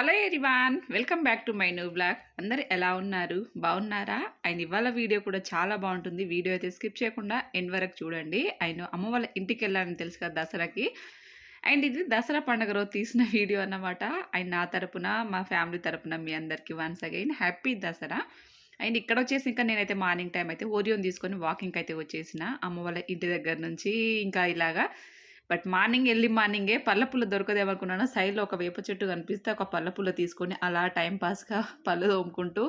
Hello everyone welcome back to my new blog. అందరు ఎలా ఉన్నారు? బాగున్నారా? అండ్ ఇవాళ వీడియో కూడా చాలా బాగుంటుంది. వీడియో అయితే స్కిప్ చేయకుండా ఎండ్ వరకు చూడండి. ఆయన అమ్మ వాళ్ళ ఇంటికి వెళ్ళాలని తెలుసు కదా దసరాకి. అండ్ ఇది దసరా పండుగ రోజు తీసిన వీడియో అన్నమాట. అండ్ నా తరపున మా ఫ్యామిలీ తరపున మీ అందరికీ once again happy Dasara. And ఇక్కడ వచ్చేసి ఇంకా నేనైతే మార్నింగ్ టైం అయితే ఓరియోన్ తీసుకొని వాకింగ్ అయితే వచ్చేసిన. అమ్మ వాళ్ళ ఇంటి దగ్గర నుంచి ఇంకా ఇలాగా బట్ మార్నింగ్ ఎర్లీ మార్నింగే పళ్ళపుల్ల దొరకదేమనుకున్నాను సైడ్లో ఒక వేప చెట్టు కనిపిస్తే ఒక పళ్ళపుల్ల తీసుకొని అలా టైం పాస్గా పళ్ళు తోముకుంటూ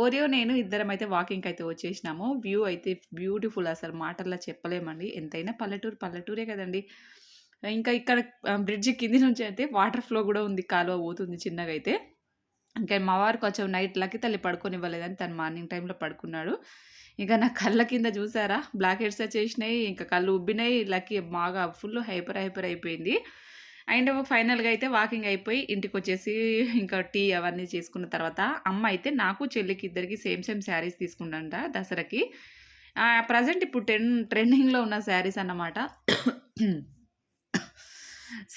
ఓరియో నేను ఇద్దరం అయితే వాకింగ్కి అయితే వచ్చేసినాము. వ్యూ అయితే బ్యూటిఫుల్ అసలు మాటల్లో చెప్పలేమండి. ఎంతైనా పల్లెటూరు పల్లెటూరే కదండి. ఇంకా ఇక్కడ బ్రిడ్జ్ కింది నుంచి అయితే వాటర్ ఫ్లో కూడా ఉంది కాలువ పోతుంది చిన్నగా అయితే. ఇంకా మా వారు కొంచెం నైట్ లకి తల్లి పడుకోనివ్వలేదని తను మార్నింగ్ టైంలో పడుకున్నాడు. ఇక నా కళ్ళ కింద చూసారా? బ్లాక్ హెడ్స్ వచ్చేసినాయి ఇంకా కళ్ళు ఉబ్బినాయి లక్కీ బాగా ఫుల్ హైపర్ హైపర్ అయిపోయింది. అండ్ ఫైనల్గా అయితే వాకింగ్ అయిపోయి ఇంటికి వచ్చేసి ఇంకా టీ అవన్నీ చేసుకున్న తర్వాత అమ్మ అయితే నాకు చెల్లికి ఇద్దరికి సేమ్ సేమ్ శారీస్ తీసుకుంటా దసరాకి. ప్రజెంట్ ఇప్పుడు టెన్ ట్రెండింగ్లో ఉన్న శారీస్ అన్నమాట.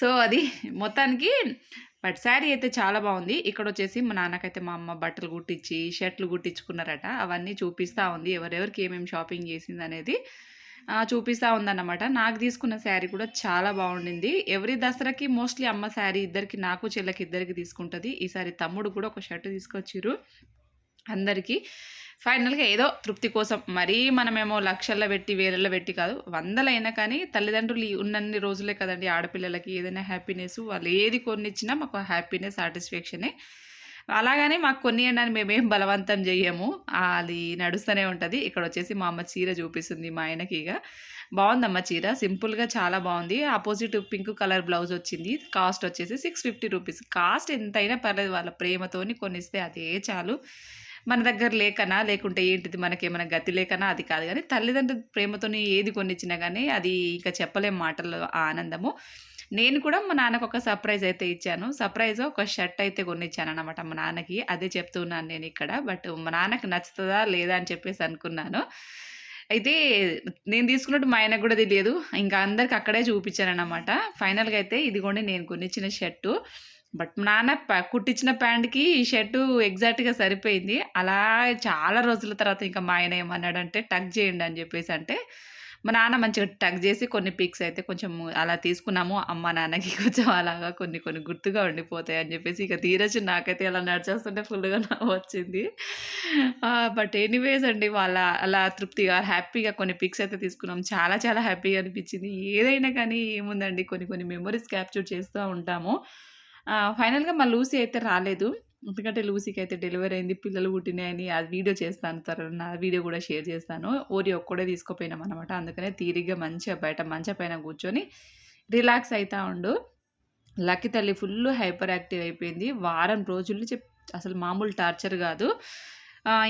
సో అది మొత్తానికి బట్ శారీ అయితే చాలా బాగుంది. ఇక్కడ వచ్చేసి మా నాన్నకైతే మా అమ్మ బట్టలు కుట్టించి షర్ట్లు కుట్టించుకున్నారట. అవన్నీ చూపిస్తూ ఉంది. ఎవరెవరికి ఏమేమి షాపింగ్ చేసింది అనేది చూపిస్తూ ఉందన్నమాట. నాకు తీసుకున్న శారీ కూడా చాలా బాగుండింది. ఎవరి దసరాకి మోస్ట్లీ అమ్మ శారీ ఇద్దరికి నాకు చెల్లకి ఇద్దరికి తీసుకుంటుంది. ఈసారి తమ్ముడు కూడా ఒక షర్ట్ తీసుకొచ్చిరు అందరికీ. ఫైనల్గా ఏదో తృప్తి కోసం. మరీ మనమేమో లక్షల్లో పెట్టి వేలల్లో పెట్టి కాదు వందలైనా కానీ తల్లిదండ్రులు ఉన్నన్ని రోజులే కదండి ఆడపిల్లలకి ఏదైనా హ్యాపీనెస్ వాళ్ళు ఏది కొన్నిచ్చినా మాకు హ్యాపీనెస్ సాటిస్ఫాక్షనే. అలాగని మాకు కొన్ని అని మేమేం బలవంతం చెయ్యము. అది నడుస్తూనే ఉంటుంది. ఇక్కడ వచ్చేసి మా అమ్మ చీర చూపిస్తుంది మా ఆయనకి ఇక. బాగుందమ్మ చీర. సింపుల్గా చాలా బాగుంది. ఆపోజిట్ పింక్ కలర్ బ్లౌజ్ వచ్చింది. కాస్ట్ వచ్చేసి సిక్స్ ఫిఫ్టీ రూపీస్. కాస్ట్ ఎంతైనా పర్లేదు వాళ్ళ ప్రేమతోని కొనిస్తే అదే చాలు. మన దగ్గర లేకనా? లేకుంటే ఏంటిది? మనకి ఏమైనా గతి లేకనా? అది కాదు కానీ తల్లిదండ్రుల ప్రేమతోని ఏది కొనిచ్చినా కానీ అది ఇంకా చెప్పలేం మాటల్లో ఆనందము. నేను కూడా మా నాన్నకు ఒక సర్ప్రైజ్ అయితే ఇచ్చాను. సర్ప్రైజ్ ఒక షర్ట్ అయితే కొనిచ్చాను అనమాట మా నాన్నకి. అదే చెప్తున్నాను నేను ఇక్కడ. బట్ మా నాన్నకి నచ్చుతుందా? లేదా? అని చెప్పేసి అనుకున్నాను. అయితే నేను తీసుకున్నట్టు మా ఆయనకు కూడా తెలియదు. ఇంకా అందరికి అక్కడే చూపించాను అనమాట ఫైనల్గా అయితే ఇదిగోండి నేను కొనిచ్చిన షర్టు. బట్ నాన్న కుట్టించిన ప్యాంట్కి ఈ షర్టు ఎగ్జాక్ట్గా సరిపోయింది. అలా చాలా రోజుల తర్వాత ఇంకా మా ఆయన ఏమన్నాడంటే టక్ చేయండి అని చెప్పేసి అంటే మా నాన్న మంచిగా టక్ చేసి కొన్ని పిక్స్ అయితే కొంచెం అలా తీసుకున్నాము. అమ్మ నాన్నకి కొంచెం అలాగా కొన్ని కొన్ని గుర్తుగా ఉండిపోతాయి అని చెప్పేసి ఇక తీరచ్చు నాకైతే అలా నడిచేస్తుంటే ఫుల్గా వచ్చింది. బట్ ఎనీవేస్ అండి వాళ్ళ అలా తృప్తిగా హ్యాపీగా కొన్ని పిక్స్ అయితే తీసుకున్నాం. చాలా చాలా హ్యాపీగా అనిపించింది. ఏదైనా కానీ ఏముందండి కొన్ని కొన్ని మెమరీస్ క్యాప్చర్ చేస్తూ ఉంటాము. ఫైనల్గా మా లూసీ అయితే రాలేదు. ఎందుకంటే లూసీకి అయితే డెలివరీ అయింది పిల్లలు పుట్టినాయని అది వీడియో చేస్తాను తర్వాత నా వీడియో కూడా షేర్ చేస్తాను. ఓరి ఒక్కడే తీసుకుపోయినాం అనమాట అందుకనే తీరిగ్గా మంచిగా బయట మంచ పైన కూర్చొని రిలాక్స్ అవుతూ ఉండు. లక్కి తల్లి ఫుల్ హైపర్ యాక్టివ్ అయిపోయింది. వారం రోజులు చెప్ అసలు మామూలు టార్చర్ కాదు.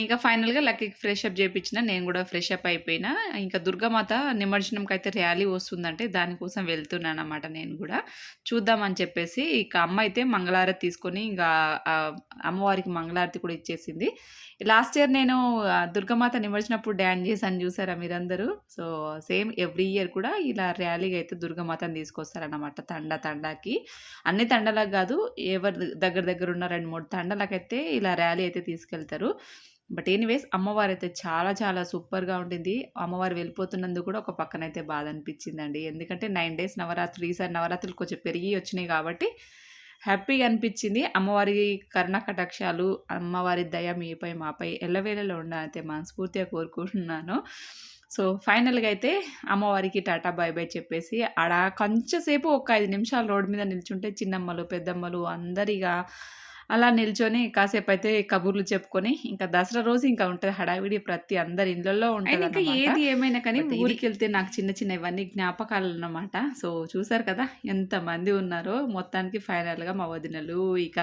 ఇంకా ఫైనల్గా లక్కీకి ఫ్రెష్ అప్ చేయించిన నేను కూడా ఫ్రెష్ అప్ అయిపోయినా. ఇంకా దుర్గమాత నిమజ్జనంకి అయితే ర్యాలీ వస్తుందంటే దానికోసం వెళ్తున్నాను అనమాట నేను కూడా. చూద్దామని చెప్పేసి ఇక అమ్మ అయితే మంగళారతి తీసుకొని ఇంకా అమ్మవారికి మంగళారతి కూడా ఇచ్చేసింది. లాస్ట్ ఇయర్ నేను దుర్గమాత నిమజ్జనప్పుడు డ్యాన్స్ చేశాను చూసారా మీరందరూ? సో సేమ్ ఎవ్రీ ఇయర్ కూడా ఇలా ర్యాలీగా అయితే దుర్గమాతను తీసుకొస్తారనమాట తండ తండాకి. అన్ని తండలకు కాదు ఎవరి దగ్గర దగ్గర ఉన్న రెండు మూడు తండలకైతే ఇలా ర్యాలీ అయితే తీసుకెళ్తారు. బట్ ఎనీవేస్ అమ్మవారు అయితే చాలా చాలా సూపర్గా ఉండింది. అమ్మవారు వెళ్ళిపోతున్నందుకు కూడా ఒక పక్కన అయితే బాధ అనిపించిందండి. ఎందుకంటే నైన్ డేస్ నవరాత్రి ఈసారి నవరాత్రులు కొంచెం పెరిగి వచ్చినాయి కాబట్టి హ్యాపీగా అనిపించింది. అమ్మవారి కరుణ కటాక్షాలు అమ్మవారి దయ మీపై మాపై ఎల్లవేళలో ఉండాలైతే మనస్ఫూర్తిగా కోరుకుంటున్నాను. సో ఫైనల్గా అయితే అమ్మవారికి టాటా బాయ్ బాయ్ చెప్పేసి ఆడ కొంచెంసేపు ఒక ఐదు నిమిషాలు రోడ్డు మీద నిల్చుంటే చిన్నమ్మలు పెద్దమ్మలు అందరిగా అలా నిల్చొని కాసేపు అయితే కబుర్లు చెప్పుకొని ఇంకా దసరా రోజు ఇంకా ఉంటుంది హడావిడి ప్రతి అందరి ఇళ్ళల్లో ఉంటుంది ఇంకా ఏది ఏమైనా కానీ ఊరికి వెళ్తే నాకు చిన్న చిన్న ఇవన్నీ జ్ఞాపకాలు అన్నమాట సో చూసారు కదా ఎంతమంది ఉన్నారో మొత్తానికి ఫైనల్గా మా వదినలు ఇక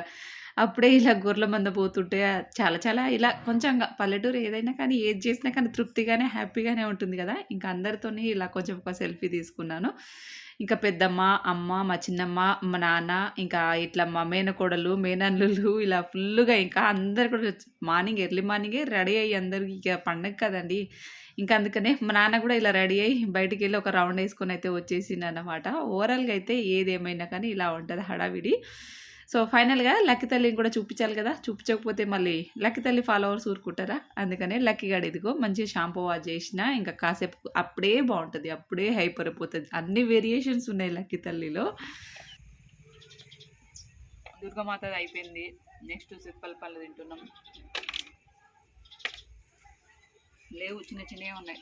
అప్పుడే ఇలా గొర్రెల మంద పోతుంటే చాలా చాలా ఇలా కొంచెం పల్లెటూరు ఏదైనా కానీ ఏది చేసినా కానీ తృప్తిగానే హ్యాపీగానే ఉంటుంది కదా. ఇంకా అందరితోని ఇలా కొంచెం ఒక సెల్ఫీ తీసుకున్నాను. ఇంకా పెద్దమ్మ అమ్మ మా చిన్నమ్మ మా నాన్న ఇంకా ఇట్లా మా మేనకోడలు మేనల్లులు ఇలా ఫుల్గా ఇంకా అందరు కూడా మార్నింగ్ ఎర్లీ మార్నింగే రెడీ అయ్యి అందరికి ఇక పండగ కదండి. ఇంకా అందుకనే మా నాన్న కూడా ఇలా రెడీ అయ్యి బయటికి వెళ్ళి ఒక రౌండ్ వేసుకొని అయితే వచ్చేసింది అనమాట ఓవరాల్గా అయితే ఏదేమైనా కానీ ఇలా ఉంటుంది హడావిడి. సో ఫైనల్గా లక్కి తల్లిని కూడా చూపించాలి కదా. చూపించకపోతే మళ్ళీ లక్కీ తల్లి ఫాలోవర్స్ ఊరుకుంటారా? అందుకనే లక్కీ ఇదిగో మంచిగా షాంపూ వాష్ చేసిన ఇంకా కాసేపు అప్పుడే బాగుంటుంది అప్పుడే హైపర్ అయిపోతుంది. అన్ని వేరియేషన్స్ ఉన్నాయి లక్కీ తల్లిలో. దుర్గమాత అయిపోయింది. నెక్స్ట్ సిప్పల పళ్ళు తింటున్నాం. లేవు చిన్న చిన్నవి ఉన్నాయి.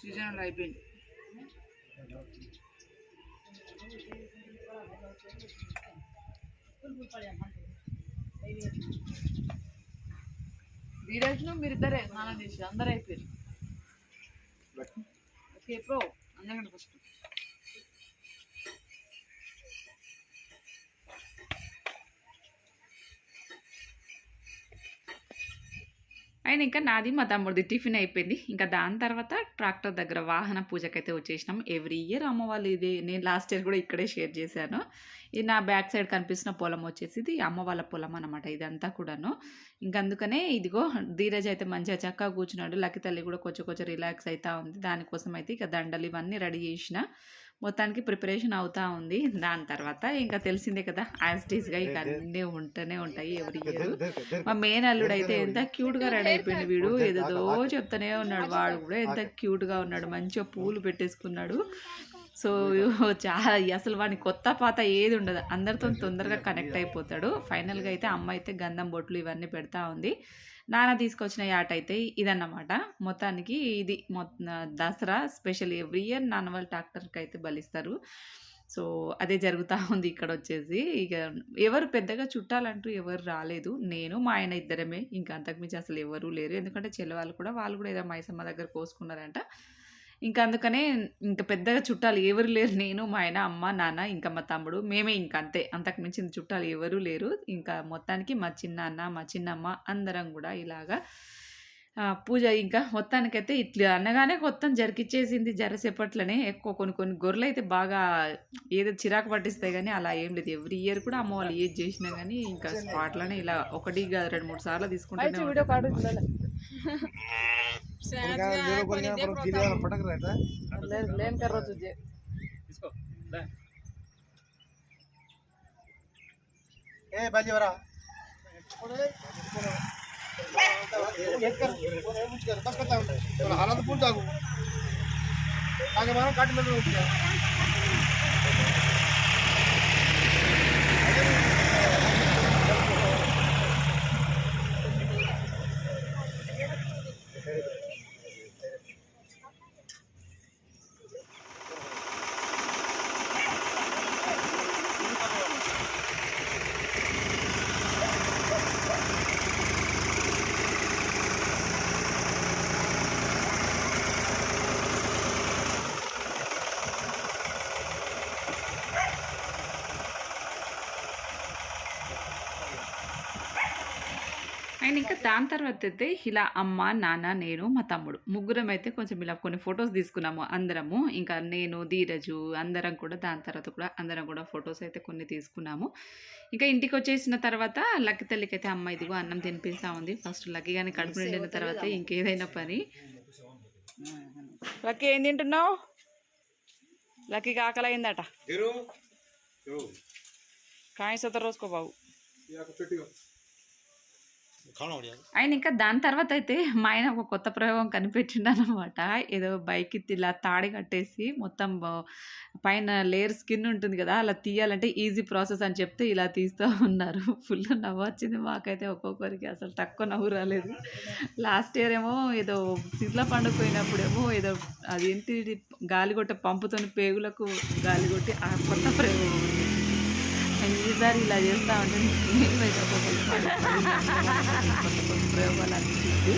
సీజన్ అయిపోయింది. ధీరజ్ను మీరిద్దరే చేసి అందరు అయిపోయారు. ఓకే ఎప్పుడో అందరికంటే ఫస్ట్ అయినా ఇంకా నాది మా తమ్ముడిది టిఫిన్ అయిపోయింది. ఇంకా దాని తర్వాత ట్రాక్టర్ దగ్గర వాహన పూజకైతే వచ్చేసినాం. ఎవ్రీ ఇయర్ అమ్మ వాళ్ళు ఇది నేను లాస్ట్ ఇయర్ కూడా ఇక్కడే షేర్ చేశాను. ఇది నా బ్యాక్ సైడ్ కనిపిస్తున్న పొలం వచ్చేసి ఇది అమ్మ వాళ్ళ పొలం అనమాట ఇదంతా కూడాను. ఇంకా అందుకనే ఇదిగో ధీరజ్ అయితే మంచిగా చక్కగా కూర్చున్నాడు. లక్కి తల్లి కూడా కొంచెం కొంచెం రిలాక్స్ అవుతా ఉంది. దానికోసం అయితే ఇక దండలు ఇవన్నీ రెడీ చేసిన. మొత్తానికి ప్రిపరేషన్ అవుతా ఉంది. దాని తర్వాత ఇంకా తెలిసిందే కదా యాజ్టీస్గా ఇక అన్నీ ఉంటూనే ఉంటాయి ఎవరి ఇయర్ మా మెయిన్ అల్లుడు అయితే ఎంత క్యూట్గా రెడీ అయిపోయింది వీడు ఏదేదో చెప్తానే ఉన్నాడు. వాడు కూడా ఎంత క్యూట్గా ఉన్నాడు. మంచిగా పూలు పెట్టేసుకున్నాడు. సో చాలా అసలు వాడిని కొత్త పాత ఏది ఉండదు. అందరితో తొందరగా కనెక్ట్ అయిపోతాడు. ఫైనల్గా అయితే అమ్మ అయితే గంధం బొట్లు ఇవన్నీ పెడతా ఉంది. నాన్న తీసుకొచ్చిన యాట్ అయితే ఇదన్నమాట. మొత్తానికి ఇది మొత్తం దసరా స్పెషల్ ఎవ్రీ ఇయర్ నాన్న వాళ్ళు ట్రాక్టర్కి అయితే బలిస్తారు. సో అదే జరుగుతూ ఉంది ఇక్కడ వచ్చేసి ఇక ఎవరు పెద్దగా చుట్టాలంటూ ఎవరు రాలేదు. నేను మా ఆయన ఇద్దరమే. ఇంకా అంతకుమించి అసలు ఎవరు లేరు. ఎందుకంటే చెల్లవాళ్ళు కూడా వాళ్ళు కూడా ఏదో మైసమ్మ దగ్గర కోసుకున్నారంట. ఇంకా అందుకనే ఇంకా పెద్దగా చుట్టాలు ఎవరు లేరు. నేను మా ఆయన అమ్మ నాన్న ఇంకా మా తమ్ముడు మేమే ఇంకా అంతే. అంతకు మించిన చుట్టాలు ఎవరు లేరు. ఇంకా మొత్తానికి మా చిన్నాన్న మా చిన్నమ్మ అందరం కూడా ఇలాగా పూజ ఇంకా మొత్తానికైతే ఇట్లా అనగానే మొత్తం జరికిచ్చేసింది. జరసేపట్లనే ఎక్కువ కొన్ని కొన్ని గొర్రెలు అయితే బాగా ఏదో చిరాకు పట్టిస్తాయి కానీ అలా ఏం లేదు. ఎవ్రీ ఇయర్ కూడా అమ్మ వాళ్ళు ఏది చేసినా కానీ ఇంకా స్పాట్లోనే ఇలా ఒకటి రెండు మూడు సార్లు తీసుకుంటూనే लेन कर रहा तुझे इसको ए बाजी वरा एक कर कुछ कर बस करता हूं हालत पूछ जागो आगे मारो काट में उठ जा దాని తర్వాత అయితే ఇలా అమ్మ నాన్న నేను మా తమ్ముడు ముగ్గురం అయితే కొంచెం ఇలా కొన్ని ఫొటోస్ తీసుకున్నాము అందరము. ఇంకా నేను ధీరజు అందరం కూడా దాని తర్వాత కూడా అందరం కూడా ఫొటోస్ అయితే కొన్ని తీసుకున్నాము. ఇంకా ఇంటికి వచ్చేసిన తర్వాత లక్కి తల్లికి అయితే అమ్మ ఇదిగో అన్నం తినిపిస్తా ఉంది. ఫస్ట్ లక్కి కానీ కడుపు నిండిన తర్వాత ఇంకేదైనా పని. లక్కి ఏం తింటున్నావు? లక్కి ఆకలి అయిందట కాయ రోజుకో బాబు. ఆయన ఇంకా దాని తర్వాత అయితే మా ఆయన ఒక కొత్త ప్రయోగం కనిపెట్టిండు అనమాట ఏదో బైక్ ఎత్తి ఇలా తాడి కట్టేసి మొత్తం పైన లేయర్ స్కిన్ ఉంటుంది కదా అలా తీయాలంటే ఈజీ ప్రాసెస్ అని చెప్తే ఇలా తీస్తూ ఉన్నారు. ఫుల్ నవ్వు వచ్చింది మాకైతే ఒక్కొక్కరికి అసలు తక్కువ నవ్వు రాలేదు. లాస్ట్ ఇయర్ ఏమో ఏదో సిద్ల పండుగ పోయినప్పుడేమో ఏదో అదేంటి గాలిగొట్ట పంపుతోని పేగులకు గాలిగొట్టి ఆ కొత్త ప్రయోగం. ఈసారి ఇలా చేస్తూ ఉంటే నేను ప్రయోగాలు అనిపించింది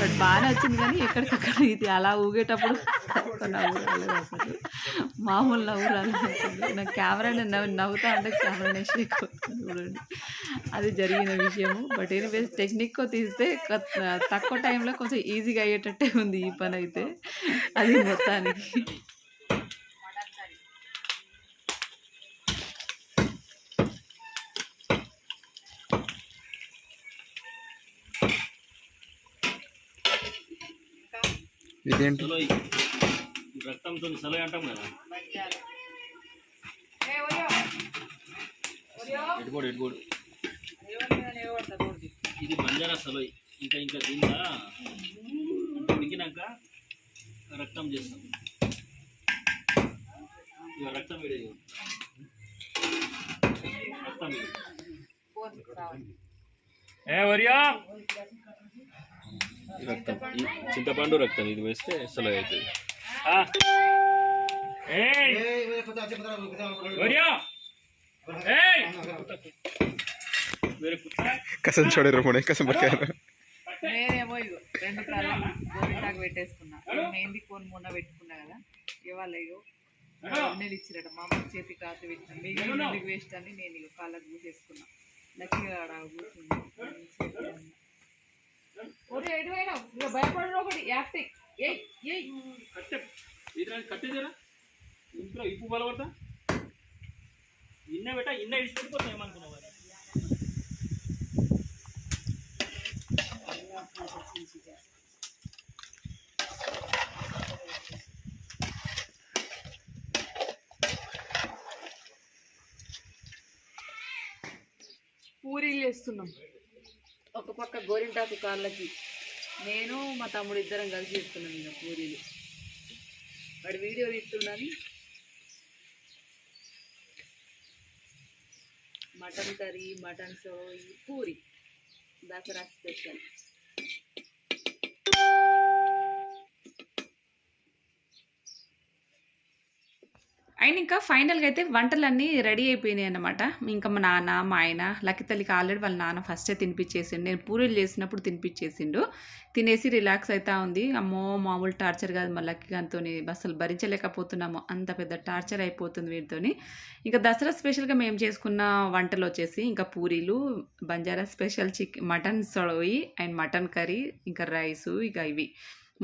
బట్ బాగానే వచ్చింది కానీ ఎక్కడికక్కడ ఇది? అలా ఊగేటప్పుడు ఒక్క అసలు. మామూలు నవ్వు నాకు కెమెరా నవ్వు నవ్వుతా ఉంటే కెమెరా షేక్ చూడండి అది జరిగిన విషయము. బట్ ఎనీవేస్ టెక్నిక్ తీస్తే తక్కువ టైంలో కొంచెం ఈజీగా అయ్యేటట్టే ఉంది ఈ పని అయితే. అది మొత్తానికి. ఇదేంటి? రక్తంతో అంటాం కదా. ఇది బంజారా సలై ఇంకా ఇంకా దీంట్లో అంటే ఉడికినాక రక్తం చేస్తాం. ఇక రక్తం వేడి రక్తం వేడి. రక్తం చింతపండు రక్తం ఇది వేస్తే అసలు అవుతుంది. కసం చూడరు పోనీ కసం పట్టారు నేనేమో ఇగో రెండు ప్రాణాలు గోరింటాకు పెట్టేసుకున్నా. మెహందీ కోన్ పెట్టుకున్నా కదా ఇవాళ ఇచ్చిరట. మా చేతి కాదు పెట్టిన మిగిలిన వేస్ట్ అని నేను ఇక కాళ్ళకు పూసేసుకున్నా. లక్కీగా భయపడరు ఒకటి యాక్టింగ్ కట్టేదేరా ఇంట్లో ఇప్పు బలపడతా? ఇన్న బెట్ట ఇన్న ఇడిచిపెట్టిపోతా ఏమనుకున్నావు? మరి? ఒక పక్క గోరింటాకు కాళ్ళకి నేను మా తమ్ముడు ఇద్దరం కలిసి చేస్తున్నాం ఇంకా పూరీలు. వాడు వీడియో తీస్తున్నాను mutton curry mutton so puri. Dasara special. And ఇంకా ఫైనల్గా అయితే వంటలన్నీ రెడీ అయిపోయినాయి అన్నమాట. ఇంకా మా నాన్న మా ఆయన లక్కితల్లికి ఆల్రెడీ వాళ్ళ నాన్న ఫస్టే తినిపించేసిండు నేను పూరీలు చేసినప్పుడు తినిపించేసిండు తినేసి రిలాక్స్ అవుతా ఉంది. అమ్మో మామూలు టార్చర్ కాదు మా లక్కీ గారితో అసలు భరించలేకపోతున్నాము. అంత పెద్ద టార్చర్ అయిపోతుంది వీటితోని ఇంకా దసరా స్పెషల్గా మేము చేసుకున్న వంటలు వచ్చేసి ఇంకా పూరీలు బంజారా స్పెషల్ చికెన్ మటన్ సొడవి అండ్ మటన్ కర్రీ ఇంకా రైసు ఇక ఇవి.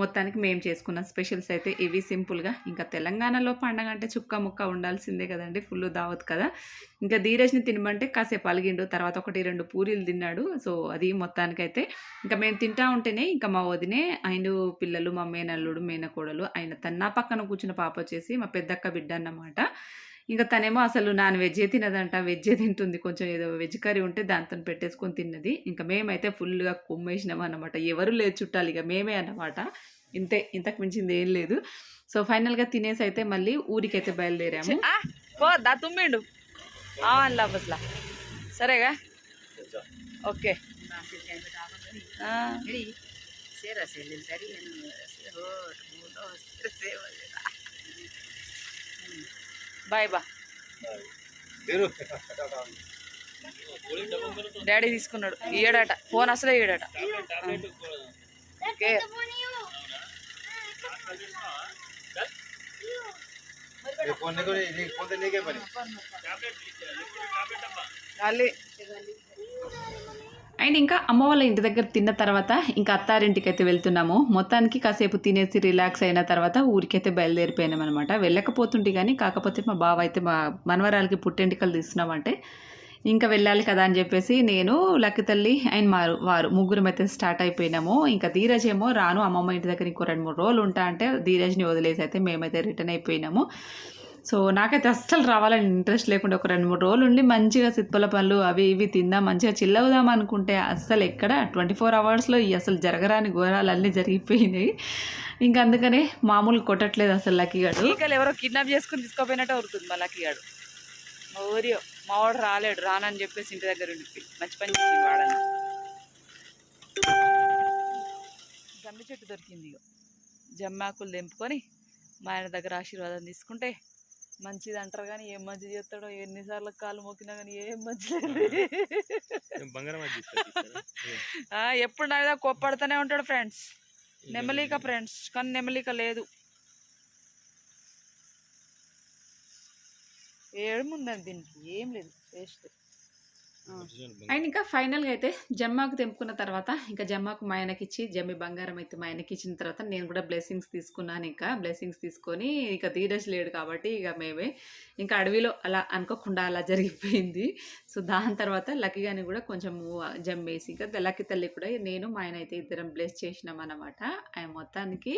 మొత్తానికి మేము చేసుకున్న స్పెషల్స్ అయితే ఇవి సింపుల్గా. ఇంకా తెలంగాణలో పండగ అంటే చుక్క ముక్క ఉండాల్సిందే కదండి ఫుల్ దావత్ కదా. ఇంకా ధీరజ్ని తినమంటే కాసేపు అలిగిండు తర్వాత ఒకటి రెండు పూరీలు తిన్నాడు. సో అది మొత్తానికైతే ఇంకా మేము తింటా ఉంటేనే ఇంకా మా వదినే ఆయన పిల్లలు మా మేనల్లుడు మేనకోడలు ఆయన తన్నా పక్కన కూర్చున్న పాప వచ్చేసి మా పెద్దక్క బిడ్డ అన్నమాట. ఇంకా తనేమో అసలు నాన్ వెజ్జే తినదంట వెజ్జే తింటుంది కొంచెం ఏదో వెజ్ కర్రీ ఉంటే దాంతో పెట్టేసుకొని తిన్నది. ఇంకా మేమైతే ఫుల్గా కుమ్మేసినాం అన్నమాట. ఎవరు లేదు చుట్టాలు ఇక మేమే అన్నమాట. ఇంతే ఇంతకు మించింది ఏం లేదు. సో ఫైనల్గా తినేసి అయితే మళ్ళీ ఊరికైతే బయలుదేరాము. పో దా తుమ్మిండు. అలా బస్లా సరేగా? ఓకే. బాయ్ బా. డాడీ తీసుకున్నాడు. ఇయ్యడట ఫోన్ అసలే ఇయ్యడట మళ్ళీ అండ్ ఇంకా అమ్మ వాళ్ళ ఇంటి దగ్గర తిన్న తర్వాత ఇంకా అత్తారింటికి అయితే వెళ్తున్నాము. మొత్తానికి కాసేపు తినేసి రిలాక్స్ అయిన తర్వాత ఊరికైతే బయలుదేరిపోయినాం అనమాట వెళ్ళకపోతుంటే కానీ కాకపోతే మా బావ అయితే మా మనవరాలకి పుట్టెంటికలు తీస్తున్నామంటే ఇంకా వెళ్ళాలి కదా అని చెప్పేసి నేను లక్కి తల్లి అండ్ మారు వారు ముగ్గురం అయితే స్టార్ట్ అయిపోయినాము. ఇంకా ధీరజ్ ఏమో రాను అమ్మమ్మ ఇంటి దగ్గర ఇంకో రెండు మూడు రోజులు ఉంటా అంటే ధీరజ్ని వదిలేసి అయితే మేమైతే రిటర్న్ అయిపోయినాము. సో నాకైతే అస్సలు రావాలని ఇంట్రెస్ట్ లేకుండా ఒక రెండు మూడు రోజులు ఉండి మంచిగా సిత్పల పళ్ళు అవి ఇవి తిందాం మంచిగా చిల్లవుదాం అనుకుంటే అస్సలు ఎక్కడ ట్వంటీ ఫోర్ అవర్స్లో ఈ అసలు జరగరాని ఘోరాలు అన్నీ జరిగిపోయినాయి. ఇంకా అందుకనే మామూలు కొట్టట్లేదు అసలు లక్కీగాడు ఇంకా ఎవరో కిడ్నాప్ చేసుకుని తీసుకోపోయినట్టు అవుతుంది మా లక్కీగాడు మా ఊరియో మా వాడు రాలేడు రానని చెప్పేసి ఇంటి దగ్గర ఉండిపోయి మంచి పని చేసింది వాడని. చెట్టు దొరికింది ఇగో. జమ్మాకులు తెంపుకొని మా ఆయన దగ్గర ఆశీర్వాదం తీసుకుంటే మంచిది అంటారు కానీ ఏం మంచి చేస్తాడో ఎన్నిసార్లు కాలు మోకినా కానీ ఏం మంచి లేదు. బంగారం అది ఆ, ఎప్పుడు నా మీద కోప్పడుతూనే ఉంటాడు ఫ్రెండ్స్. నెమలిక ఫ్రెండ్స్ కానీ నెమలిక లేదు. ఏడుముందని దీనికి ఏం లేదు వేస్ట్. అండ్ ఇంకా ఫైనల్గా అయితే జమ్మాకు తెంపుకున్న తర్వాత ఇంకా జమ్మాకు మా ఆయనకి ఇచ్చి జమ్మి బంగారం అయితే మా ఆయనకి ఇచ్చిన తర్వాత నేను కూడా బ్లెస్సింగ్స్ తీసుకున్నాను ఇంకా. బ్లెస్సింగ్స్ తీసుకొని ఇక ధీరజ్ లేడు కాబట్టి ఇక మేమే ఇంకా అడవిలో అలా అనుకోకుండా అలా జరిగిపోయింది. సో దాని తర్వాత లక్కీగాని కూడా కొంచెం జమ్మేసి ఇంకా లక్కీ తల్లి కూడా నేను మా ఆయన అయితే ఇద్దరం బ్లెస్ చేసినాం అనమాట ఆయన మొత్తానికి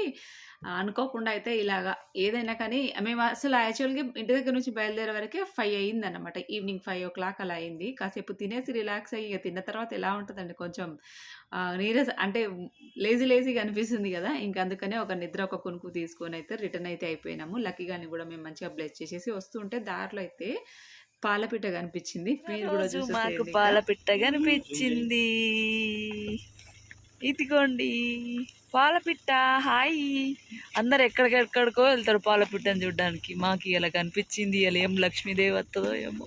అనుకోకుండా అయితే ఇలాగా ఏదైనా కానీ మేము అసలు యాక్చువల్గా ఇంటి దగ్గర నుంచి బయలుదేరే వరకే ఫైవ్ అయింది అనమాట ఈవినింగ్ ఫైవ్ ఓ క్లాక్ అలా అయింది. కాసేపు తినేసి రిలాక్స్ అయ్యి ఇక తిన్న తర్వాత ఎలా ఉంటుందండి? కొంచెం ఆ, నీరస అంటే లేజీ లేజీగా అనిపిస్తుంది కదా? ఇంకా అందుకనే ఒక నిద్ర ఒక కొనుక్కు తీసుకొని అయితే రిటర్న్ అయితే అయిపోయినాము. లక్కీగాని కూడా మేము మంచిగా బ్లెస్ చేసేసి వస్తుంటే దారిలో అయితే పాలపిట్ట కనిపించింది. మీరు కూడా మాకు చూసేసేయండి ఇంకా. పాల పిట్ట కనిపించింది. ఇదిగోండి పాల పిట్ట హాయ్. అందరు ఎక్కడికెక్కడికో వెళ్తారు పాల పిట్టని చూడడానికి. మాకు ఇలా కనిపించింది ఇలా ఏం లక్ష్మీదేవి వస్తుందో ఏమో.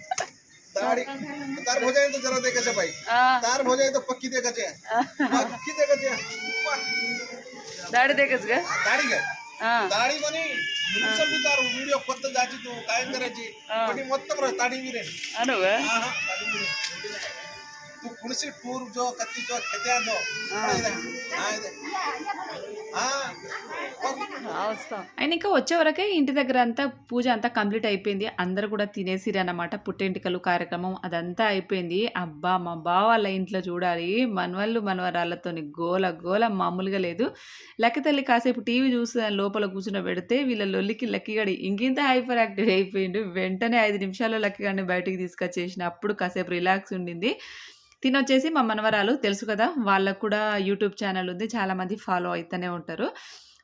ताड़ी तार हो तो जरा देखा से भाई तार हो तो पक्की देखा से पक्की देखा से दाढ़ी देखच ग? दाढ़ी ग दाढी म्हणे सब तार व्हिडिओ फक्त जायची तू काय करायची? पण टूर जो कत्ती जो खेत्या जो. ఆయన ఇంకా వచ్చే వరకే ఇంటి దగ్గర అంతా పూజ అంతా కంప్లీట్ అయిపోయింది. అందరు కూడా తినేసిరు అనమాట పుట్టెంటికలు కార్యక్రమం అదంతా అయిపోయింది. అబ్బా మా బావ వాళ్ళ ఇంట్లో చూడాలి. మనవాళ్ళు మనవరాళ్ళతోని గోల గోల మామూలుగా లేదు. లెక్క తల్లి కాసేపు టీవీ చూసి లోపల కూర్చుని పెడితే వీళ్ళ లొల్లికి లక్కిగాడి ఇంకింత హైపర్ యాక్టివ్ అయిపోయిండు. వెంటనే ఐదు నిమిషాల్లో లక్కిగాడిని బయటికి తీసుకొచ్చేసిన. అప్పుడు కాసేపు రిలాక్స్ ఉండింది. తినొచ్చేసి మా మనవరాలు తెలుసు కదా వాళ్ళకు కూడా యూట్యూబ్ ఛానల్ ఉంది చాలామంది ఫాలో అవుతూనే ఉంటారు.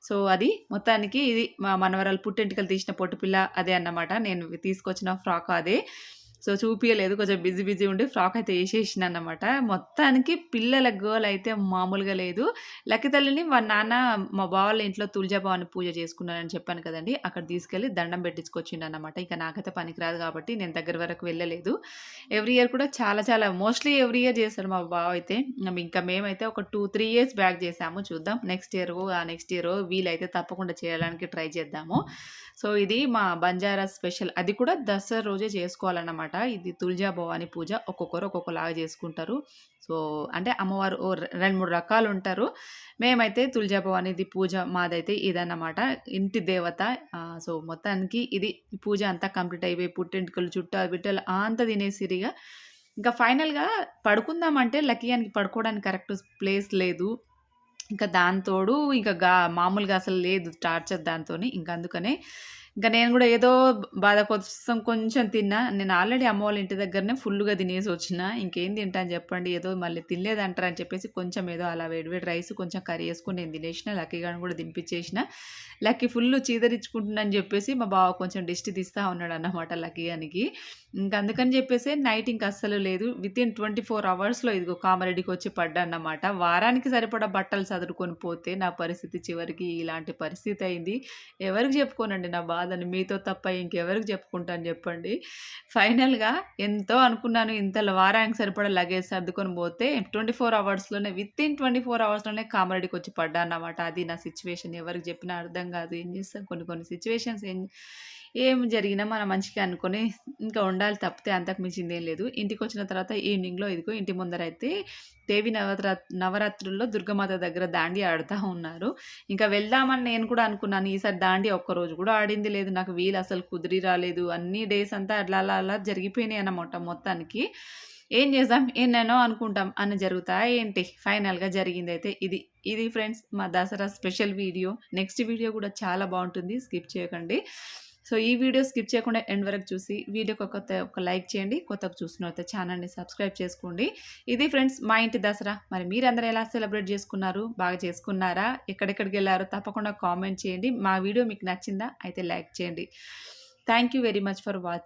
సో అది మొత్తానికి ఇది మా మనవరాలు పుట్టెంటికలు తీసిన పొట్టుపిల్ల అదే అన్నమాట. నేను తీసుకొచ్చిన ఫ్రాక్ అదే. సో చూపించలేదు కొంచెం బిజీ బిజీ ఉండి ఫ్రాక్ అయితే వేసేసిన అనమాట మొత్తానికి పిల్లల గోల్ అయితే మామూలుగా లేదు. లక్కి తల్లిని మా నాన్న మా బావాళ్ళ ఇంట్లో తులజాభవాన్ని పూజ చేసుకున్నానని చెప్పాను కదండి. అక్కడ తీసుకెళ్ళి దండం పెట్టించుకొచ్చిండు అనమాట ఇక నాకైతే పనికిరాదు కాబట్టి నేను దగ్గర వరకు వెళ్ళలేదు. ఎవ్రీ ఇయర్ కూడా చాలా చాలా మోస్ట్లీ ఎవ్రీ ఇయర్ చేస్తారు మా బావ అయితే. ఇంకా మేమైతే ఒక టూ త్రీ ఇయర్స్ బ్యాక్ చేసాము. చూద్దాం. నెక్స్ట్ ఇయర్ ఆ నెక్స్ట్ ఇయర్ వీలైతే తప్పకుండా చేయడానికి ట్రై చేద్దాము. సో ఇది మా బంజారా స్పెషల్. అది కూడా దసరా రోజే చేసుకోవాలన్నమాట. ఇది తుల్జా భవాని పూజ. ఒక్కొక్కరు ఒక్కొక్కలాగా చేసుకుంటారు. సో అంటే అమ్మవారు ఓ రెండు మూడు రకాలు ఉంటారు మేమైతే తుల్జా భవానిది పూజ మాదైతే ఇదన్నమాట. ఇంటి దేవత. సో మొత్తానికి ఇది పూజ అంతా కంప్లీట్ అయిపోయి పుట్టింటికలు చుట్టాలు బిడ్డలు అంతా తినేసిరిగా. ఇంకా ఫైనల్గా పడుకుందామంటే లక్కీయానికి పడుకోవడానికి కరెక్ట్ ప్లేస్ లేదు. ఇంకా దాంతోడు ఇంకా గా మామూలుగా అసలు లేదు టార్చర్ దాంతో ఇంకా అందుకనే ఇంకా నేను కూడా ఏదో బాధ కోసం కొంచెం తిన్నా. నేను ఆల్రెడీ అమ్మ వాళ్ళ ఇంటి దగ్గరనే ఫుల్గా తినేసి వచ్చిన. ఇంకేం తింటాను చెప్పండి. ఏదో మళ్ళీ తినలేదంటారు అని చెప్పేసి కొంచెం ఏదో అలా వేడివేడి రైస్ కొంచెం కర్రీ వేసుకుని నేను తినేసిన. లక్కీ గాని కూడా దింపించేసిన లక్కీ ఫుల్ చీదరించుకుంటున్నాను చెప్పేసి మా బావ కొంచెం డిస్ట్ తీస్తూ ఉన్నాడు అన్నమాట లక్కీ గానికి. ఇంకా అందుకని చెప్పేసి నైట్ ఇంక అస్సలు లేదు. విత్ ఇన్ ట్వంటీ ఫోర్ అవర్స్లో ఇదిగో కామారెడ్డికి వచ్చి పడ్డానమాట వారానికి సరిపడా బట్టలు చదువుకొని పోతే నా పరిస్థితి చివరికి ఇలాంటి పరిస్థితి అయింది. ఎవరికి చెప్పుకోనండి నా బాధని? మీతో తప్ప ఇంకెవరికి చెప్పుకుంటాను చెప్పండి. ఫైనల్గా ఎంతో అనుకున్నాను ఇంత వారానికి సరిపడా లగేజ్ సర్దుకొని పోతే ట్వంటీ ఫోర్ అవర్స్లోనే విత్ ఇన్ ట్వంటీ ఫోర్ అవర్స్లోనే కామారెడ్డికి వచ్చి పడ్డానమాట అన్నమాట అది నా సిచ్యువేషన్. ఎవరికి చెప్పినా అర్థం కాదు. ఏం చేస్తాం? కొన్ని కొన్ని సిచ్యువేషన్స్ ఏం ఏం జరిగినా మన మంచిగా అనుకొని ఇంకా ఉండాలి తప్పితే అంతకు మించింది ఏం లేదు. ఇంటికి వచ్చిన తర్వాత ఈవినింగ్లో ఇదిగో ఇంటి ముందర అయితే దేవి నవరా నవరాత్రుల్లో దుర్గమాత దగ్గర దాండి ఆడుతూ ఉన్నారు. ఇంకా వెళ్దామని నేను కూడా అనుకున్నాను. ఈసారి దాండి ఒక్కరోజు కూడా ఆడింది లేదు. నాకు వీలు అసలు కుదిరి రాలేదు. అన్ని డేస్ అంతా అట్లా అలా అలా జరిగిపోయినాయి అన్నమాట మొత్తానికి. ఏం చేద్దాం? ఎన్నెన్నో అనుకుంటాం. అని జరుగుతాయి ఏంటి? ఫైనల్గా జరిగింది అయితే ఇది. ఇది ఫ్రెండ్స్ మా Dasara special video. Next video కూడా చాలా బాగుంటుంది. స్కిప్ చేయకండి. సో ఈ వీడియో స్కిప్ చేయకుండా ఎండ్ వరకు చూసి వీడియోకి ఒక ఒక లైక్ చేయండి. కొత్తగా చూసినట్లయితే ఛానల్ని సబ్స్క్రైబ్ చేసుకోండి. ఇది ఫ్రెండ్స్ మా ఇంటి దసరా. మరి మీరందరూ ఎలా సెలబ్రేట్ చేసుకున్నారు? బాగా చేసుకున్నారా? ఎక్కడెక్కడికి వెళ్ళారో? తప్పకుండా కామెంట్ చేయండి. మా వీడియో మీకు నచ్చిందా? అయితే లైక్ చేయండి. Thank you very much for watching